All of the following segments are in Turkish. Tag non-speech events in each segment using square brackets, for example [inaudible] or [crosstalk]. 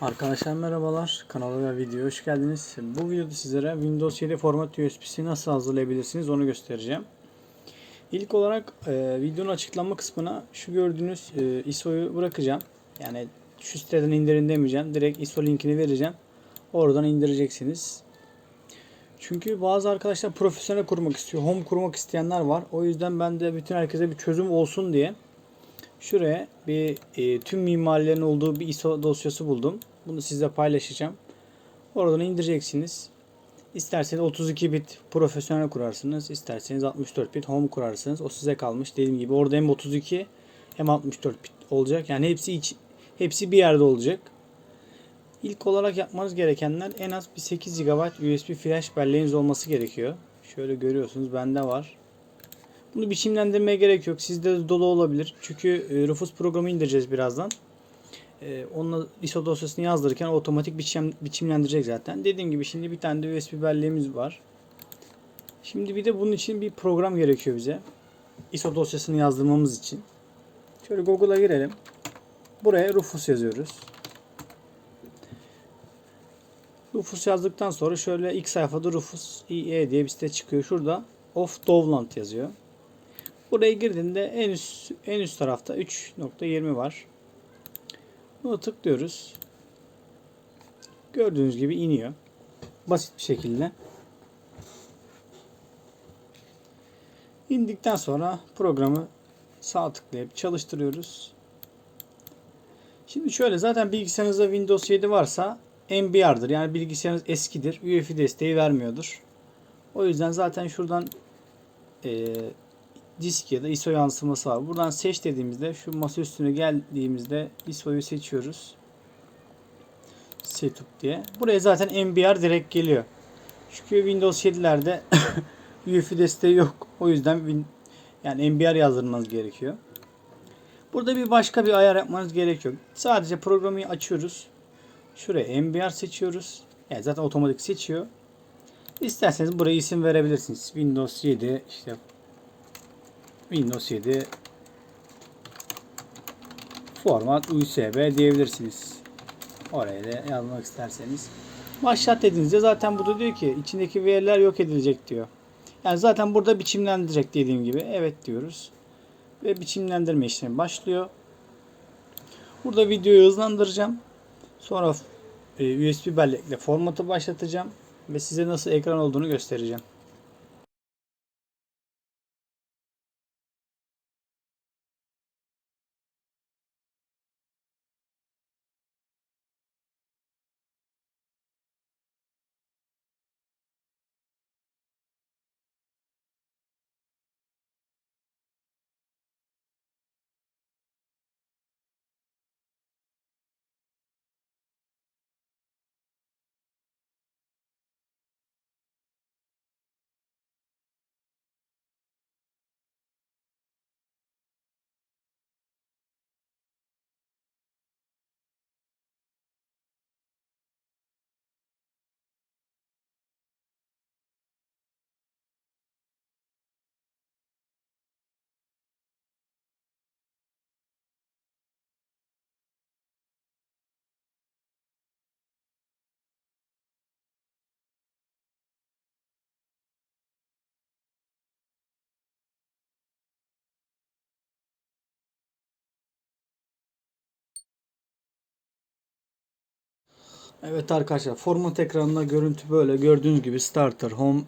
Arkadaşlar merhabalar. Kanala ve videoya hoş geldiniz. Bu videoda sizlere Windows 7 format USB'si nasıl hazırlayabilirsiniz onu göstereceğim. İlk olarak e, videonun açıklama kısmına şu gördüğünüz e, ISO'yu bırakacağım. Yani şu siteden indirin demeyeceğim. Direkt ISO linkini vereceğim. Oradan indireceksiniz. Çünkü bazı arkadaşlar profesyonel kurmak istiyor. Home kurmak isteyenler var. O yüzden ben de bütün herkese bir çözüm olsun diye Şuraya bir e, tüm mimarilerin olduğu bir ISO dosyası buldum. Bunu sizle paylaşacağım. Oradan indireceksiniz. İsterseniz 32 bit profesyonel kurarsınız. isterseniz 64 bit home kurarsınız. O size kalmış. Dediğim gibi orada hem 32 hem 64 bit olacak. Yani hepsi iç, hepsi bir yerde olacak. İlk olarak yapmanız gerekenler en az bir 8 GB USB flash belleğiniz olması gerekiyor. Şöyle görüyorsunuz bende var. Bunu biçimlendirmeye gerek yok. Sizde de dolu olabilir. Çünkü e, Rufus programı indireceğiz birazdan. E, onunla ISO dosyasını yazdırırken otomatik biçim, biçimlendirecek zaten. Dediğim gibi şimdi bir tane de USB belleğimiz var. Şimdi bir de bunun için bir program gerekiyor bize. ISO dosyasını yazdırmamız için. Şöyle Google'a girelim. Buraya Rufus yazıyoruz. Rufus yazdıktan sonra şöyle ilk sayfada Rufus IE diye bir site çıkıyor. Şurada of Dovland yazıyor. Buraya girdiğinde en üst en üst tarafta 3.20 var. Buna tıklıyoruz. Gördüğünüz gibi iniyor. Basit bir şekilde. İndikten sonra programı sağ tıklayıp çalıştırıyoruz. Şimdi şöyle zaten bilgisayarınızda Windows 7 varsa MBR'dır. Yani bilgisayarınız eskidir. UEFI desteği vermiyordur. O yüzden zaten şuradan e, disk ya da ISO yansıması var. Buradan seç dediğimizde şu masa üstüne geldiğimizde ISO'yu seçiyoruz. Setup diye. Buraya zaten MBR direkt geliyor. Çünkü Windows 7'lerde UEFI [coughs] desteği yok. O yüzden yani MBR yazdırmanız gerekiyor. Burada bir başka bir ayar yapmanız gerekiyor. Sadece programı açıyoruz. Şuraya MBR seçiyoruz. Yani zaten otomatik seçiyor. İsterseniz buraya isim verebilirsiniz. Windows 7 işte Windows 7 format USB diyebilirsiniz. Oraya da yazmak isterseniz. Başlat dediğinizde zaten burada diyor ki içindeki veriler yok edilecek diyor. Yani zaten burada biçimlendirecek dediğim gibi. Evet diyoruz. Ve biçimlendirme işlemi başlıyor. Burada videoyu hızlandıracağım. Sonra e, USB bellekle formatı başlatacağım. Ve size nasıl ekran olduğunu göstereceğim. Evet arkadaşlar format ekranında görüntü böyle gördüğünüz gibi starter, home,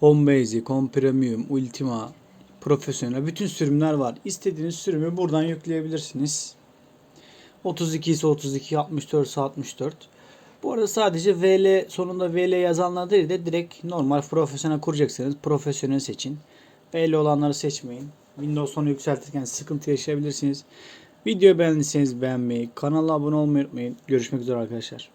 home basic, home premium, ultima, profesyonel bütün sürümler var. İstediğiniz sürümü buradan yükleyebilirsiniz. 32 ise 32, 64 ise 64. Bu arada sadece VL sonunda VL yazanlar değil de direkt normal profesyonel kuracaksanız profesyonel seçin. VL olanları seçmeyin. Windows 10'u yükseltirken sıkıntı yaşayabilirsiniz. Video beğendiyseniz beğenmeyi, kanala abone olmayı unutmayın. Görüşmek üzere arkadaşlar.